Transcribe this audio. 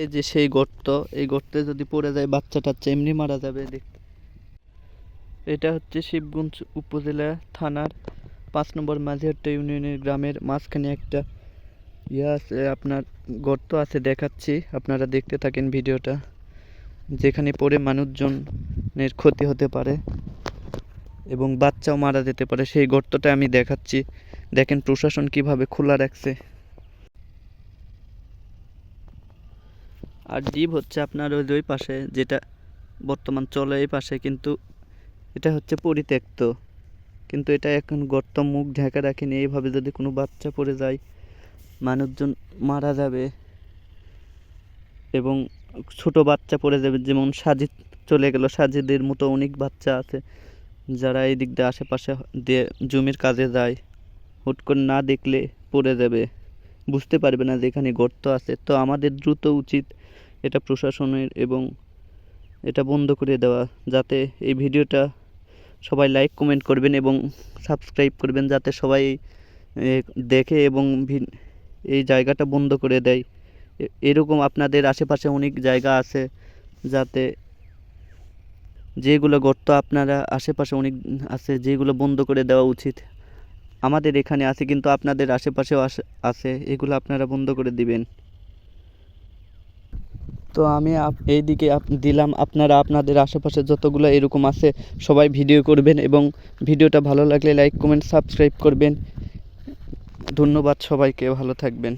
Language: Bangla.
এই যে সেই গর্ত, এই গর্তে যদি পড়ে যায় বাচ্চা টাচ্চা এমনি মারা যাবে দেখতে এটা হচ্ছে শিবগঞ্জ উপজেলা থানার পাঁচ নম্বর মাঝিহাট্টা ইউনিয়নের গ্রামের মাঝখানে একটা ইয়ে আছে, আপনার গর্ত আছে, দেখাচ্ছি। আপনারা দেখতে থাকেন ভিডিওটা। যেখানে পড়ে মানুষজনের ক্ষতি হতে পারে এবং বাচ্চাও মারা যেতে পারে। সেই গর্তটা আমি দেখাচ্ছি। দেখেন প্রশাসন কীভাবে খোলা রাখছে। আর জীব হচ্ছে আপনার ওই ওই পাশে, যেটা বর্তমান চলে এই পাশে, কিন্তু এটা হচ্ছে পরিত্যক্ত। কিন্তু এটা এখন গর্ত মুখ ঢাকা রাখেনি। এইভাবে যদি কোনো বাচ্চা পড়ে যায়, মানুষজন মারা যাবে এবং ছোট বাচ্চা পড়ে যাবে, যেমন সাজিদ চলে গেল। সাজিদের মতো অনেক বাচ্চা আছে, যারা এই দিক দিয়ে আশেপাশে দিয়ে জমির কাজে যায়। হুট করে না দেখলে পড়ে যাবে। বুঝতে পারবে না যে এখানে গর্ত আছে। তো আমাদের দ্রুত উচিত এটা প্রশাসনের এবং এটা বন্ধ করে দেওয়া, যাতে এই ভিডিওটা সবাই লাইক কমেন্ট করবেন এবং সাবস্ক্রাইব করবেন, যাতে সবাই দেখে এবং এই জায়গাটা বন্ধ করে দেয়। এরকম আপনাদের আশেপাশে অনেক জায়গা আছে, যাতে যেগুলো গর্ত আপনারা আশেপাশে অনেক আছে, যেগুলো বন্ধ করে দেওয়া উচিত। আমাদের এখানে আছে, কিন্তু আপনাদের আশেপাশেও আছে, এগুলো আপনারা বন্ধ করে দিবেন। তো আমি এইদিকে আপ- দিলাম। আপনারা আপনাদের আশেপাশে যতগুলো এরকম আছে, সবাই ভিডিও করবেন এবং ভিডিওটা ভালো লাগলে লাইক কমেন্ট সাবস্ক্রাইব করবেন। ধন্যবাদ সবাইকে, ভালো থাকবেন।